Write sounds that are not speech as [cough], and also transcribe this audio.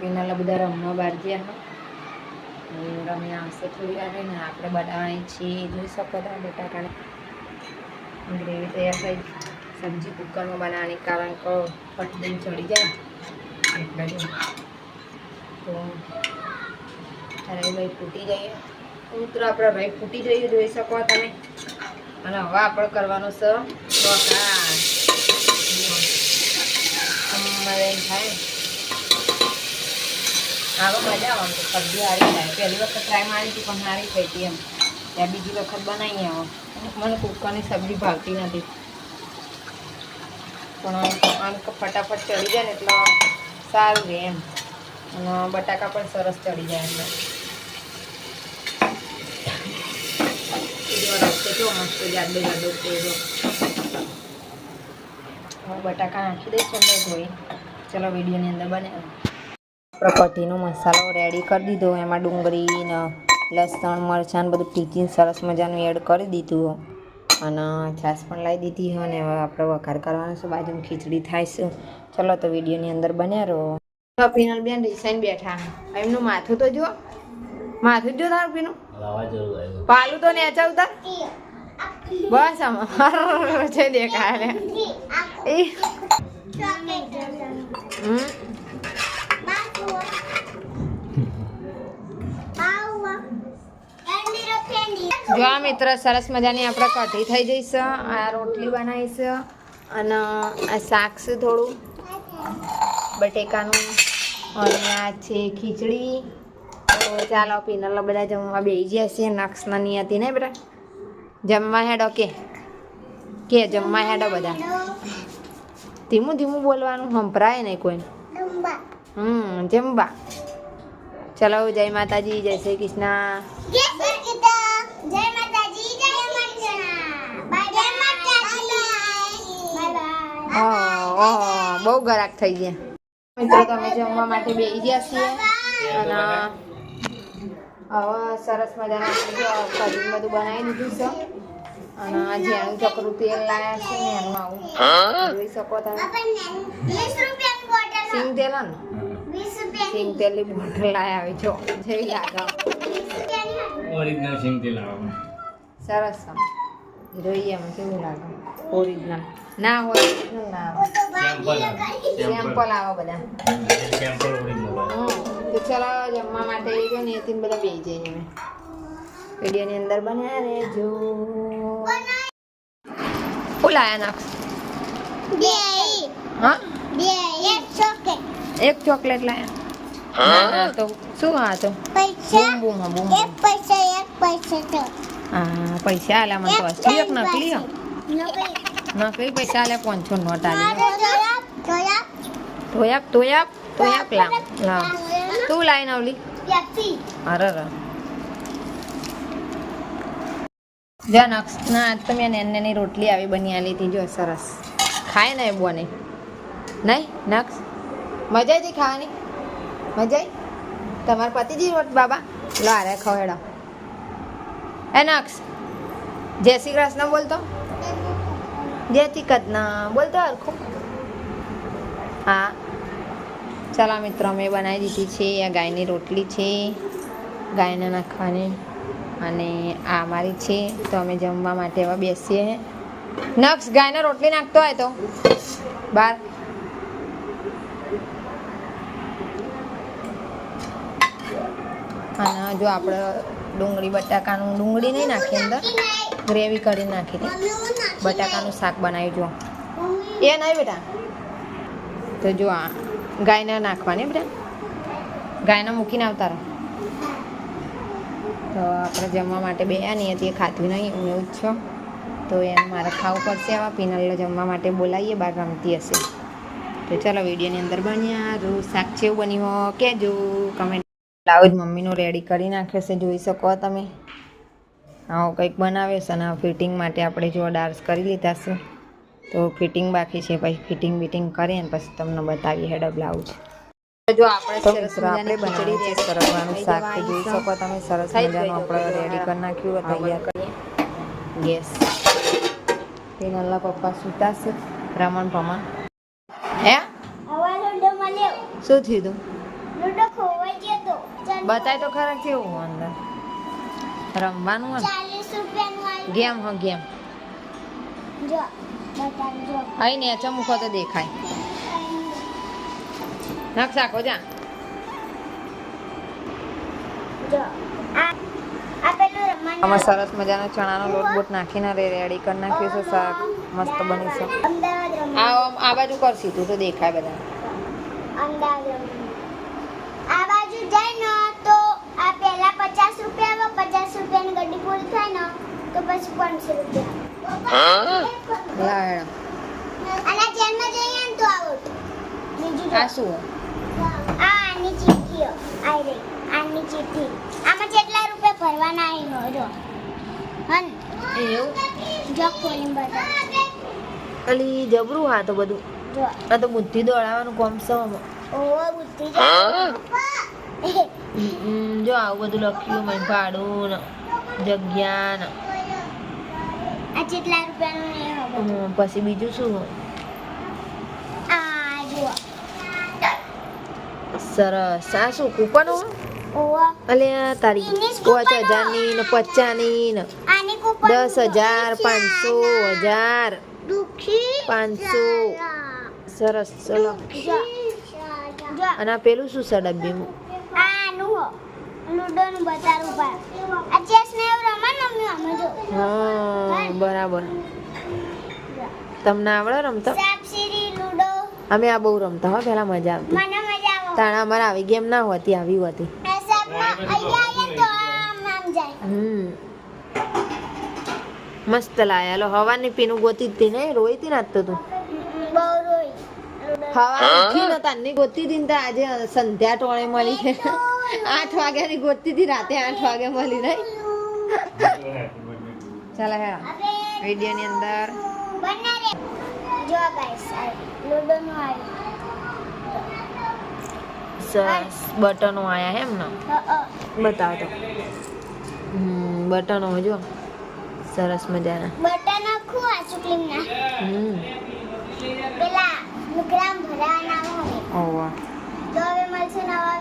પીનાલા બધા રમવા બહાર ગયા રમ્યા આવશે થોડી વાર ને આપણે બનાવવાની છીએ, જોઈ શકો તમે બટાકાને ગ્રેવી તૈયાર થઈ. સબ્જી કુકરમાં બનાવવાની કારણ કે પટદીન ચડી જાય. એટલે તો તો ભાઈ ફૂટી જઈએ. મિત્રો આપણે ભાઈ ફૂટી જઈએ, જોઈ શકો તમે. અને હવે આપણે કરવાનો છે વઘાર. અમારે થાય આવો મજા આવે સબ્જી સારી થાય પહેલી વખત ટ્રાય મારી હતી, પણ સારી થઈ હતી એમ. ત્યાં બીજી વખત બનાવી આવો મને કુકરની સબ્જી ભાવતી નથી. પણ આમ ફટાફટ ચડી જાય ને એટલે સારું રહે એમ. અને બટાકા પણ સરસ ચડી જાય એટલે. જો મસ્ત જાડો જાડો કોયરો બટાકા નાખી દઈશું મેં ધોઈ. ચલો વિડીયોની અંદર બને આપણે કઢીનો મસાલો રેડી કરી દીધો. એમાં ડુંગળીને લસણ મરચાં ને બધું ટીચીને સરસ મજાનું એડ કરી દીધું. અને છાશ પણ લાવી દીધી હોય ને હવે આપણે વઘાર કરવાનો છે. બાજુમાં ખીચડી થાય છે. ચલો તો વિડીયોની અંદર બન્યા રહો. પીનલ બેન રિસાઈને બેઠા. એમનું માથું તો જો માથું જ જો તારું પીનું પાલું તો નેચાવતા બસ આમાં. છે [laughs] દેખાય. એ હમ. જો આ મિત્ર સરસ મજાની આપણે કઢી થઈ જઈશ આ રોટલી બનાવીશ અને આ શાક છે થોડું. બટેકાનું અને આ છે ખીચડી. તો ચાલો પીનલ બધા જમવા બેસી ગયા છે નક્ષના ની હતી ને બધા જમવા હેડો કે? કે જમવા હેડો બધા? ધીમું ધીમું બોલવાનું સંભળાય નહીં કોઈ હમ જમવા ચલો જય માતાજી જય શ્રી કૃષ્ણ. ઓહ, ઓહ, બહુ ગરાક થઈ ગયા. મિત્રો તમે જમવા માટે બેસી ગયા છીએ. અને હવે સરસ મજાના કઢી બધું બનાવી દીધું છે. અને જેનું ચકરું તેલ લાયા છે ને એનું આવું. જોઈ શકો તમે. સિંગ તેલ ને? સિંગ તેલની બોટલ લાવી આવી જો જેવી લાગે. ઓરિજિનલ સિંગ તેલ આવે સરસ જોઈએ એમ કેવું લાગે. ઓરિજિનલ ના હોય શું ના આવે. સેમ્પલ આવે સેમ્પલ આવે બધા. સેમ્પલ ઓરિજિનલ તો ચલો જમવા માટે જો ને એથી બધા બેસી જઈએ અમે. વિડીયોની અંદર બન્યા રહેજો. શું લાયા બે. હા? એક ચોકલેટ લાયા. તો શું આ તો? બૂમ બૂમ હા, બૂમ હા પૈસા આલ્યા મને તો અસલી એક નકલી નકલી પૈસા આલ્યા પાંચસો નોટ આલી. તોયાક તોયાક તોયાક લાવ લાવ તું લાઈ નવલી અરે રે જો ના આજ તો મેં નેન રોટલી આવી બની આલી હતી. જો સરસ. ખાય ને એ બોને. નહીં નક્ષ મજા આવી ખાવાની? મજા તમારા પતિજી રોટ બાબા? લો આરે ખવેડો એ નક્ષ જય શ્રી કૃષ્ણ બોલતો? જય શ્રી કૃષ્ણ. બોલતો હરખું? હા. ચાલો મિત્રો, અમે બનાવી દીધી છે, આ ગાયની રોટલી છે, ગાયને નાખવાની. અને આ અમારી છે, તો અમે જમવા માટે એવા બેસીએ. નક્ષ ગાયને રોટલી નાખતો હોય તો? બાર. અને જો આપણે ડુંગળી, બટાકાનું ડુંગળી નહીં નાખી અંદર, ગ્રેવી કરી નાખી બટાકાનું શાક બનાવ્યું જો એ નહીં બેટા? તો જો આ ગાયને નાખવાની બેટા. ગાયને મૂકીને આવતા રહો. તો આપણે જમવા માટે બે નહીં હતી, એ ખાતી નહીં, હું એવું જ છો. તો એને મારે ખાવું પડશે આવા પીનલ જમવા માટે બોલાવીએ, બહાર રમતી હશે. તો ચાલો વિડીયોની અંદર બન્યા રો શાક જેવું બન્યું હો કહેજો કમેન્ટ બ્લાઉઝ મમ્મીનું રેડી કરી નાખે છે જોઈ શકો તમે. આવું કંઈક બનાવે છે અને ફિટિંગ માટે આપણે જો ડાર્સ કરી લીધા છે. તો ફિટિંગ બાકી છે પછી ફિટિંગ બિટિંગ કરીએ ને પછી તમને બતાવીએ હેડ બ્લાઉઝ. જો આપણે છે શાક. તો જોઈ શકો તમે સરસ મજાનું આપણે રેડી કરી નાખ્યું તૈયાર. કરીએ. ગેસ પીનલના પપ્પા સૂતા છે રમણ પ્રમાણ હે? શું થયું તું? બતાય તો ખરા કેવું અંદર? રમવાનું હોય ગેમ હ ગેમ. ને અહીં નેચે મૂકો તો દેખાય. નકશા આખો જા. જો આ આ પેલું રમવાનું. આમાં સરસ મજાનો ચણાનો લોટ બોટ નાખીને રેડી કરી નાખ્યું છે શાક. મસ્ત બની છે. આ આ બાજુ કરશી તું તો દેખાય બધા અમદાવાદ રમવાનું આ બાજુ જાય ને તો આ પહેલા પચાસ રૂપિયા આવે પચાસ રૂપિયાની ગાડી પૂરી થાય ને તો પછી પાંચસો રૂપિયા લા હેડો. અને જેલમાં જઈએ ને તો આવું બીજું આ જો. શું આ આની ચીઠીઓ આઈ રહી આની ચીઠી આમાં કેટલા રૂપિયા ભરવાના આવી હો જો. હન એવું? જો ખોલીને બતા અલી જબરું હા તો બધું. જો. આ તો બુદ્ધિ દોડાવવાનું કોમ સમ ઓ બુદ્ધિ જો હમ, જો આવું બધું લખ્યું મેં ભાડું જગ્યા ને આ કેટલા રૂપિયાનું નહીં હવે હમ, પછી બીજું શું આ સરસ. આ શું કૂપન? ઓવો. અલે તારી પાંચ હજારની ને પચાસની ને દસ હજાર પાંચસો હજાર. પાંચસો. સરસ ચલો. અને પેલું શું છે ડબ્બીમાં બરાબર. તમને આવડે રમતા? અમે આ બહુ રમતા હો પેલા મજા આવતી. તાણા અમારે આવી ગેમ ના હોતી આવી હોતી. મસ્ત લાયા લો હવાની પીનું ગોતી જ ને રોઈ તી નાત તો હવા ઉઠી ને તારની ગોતી હતી ને આજે સંધ્યા ટોળે મળી છે. આઠ વાગ્યાની ગોતી હતી રાતે આઠ વાગે મળી નહીં ચાલો હે વીડિયો ની અંદર જો ગાઈસ લૂડો નું સરસ બટનો આયા એમ ને. બતાવો તો. બટનો જો. સરસ મજાના. બટન આખું આ ચૂકલીમ ના હમ. પેલા નુકરામ ભરાના હોય. ઓવા તો હવે મળશે નવા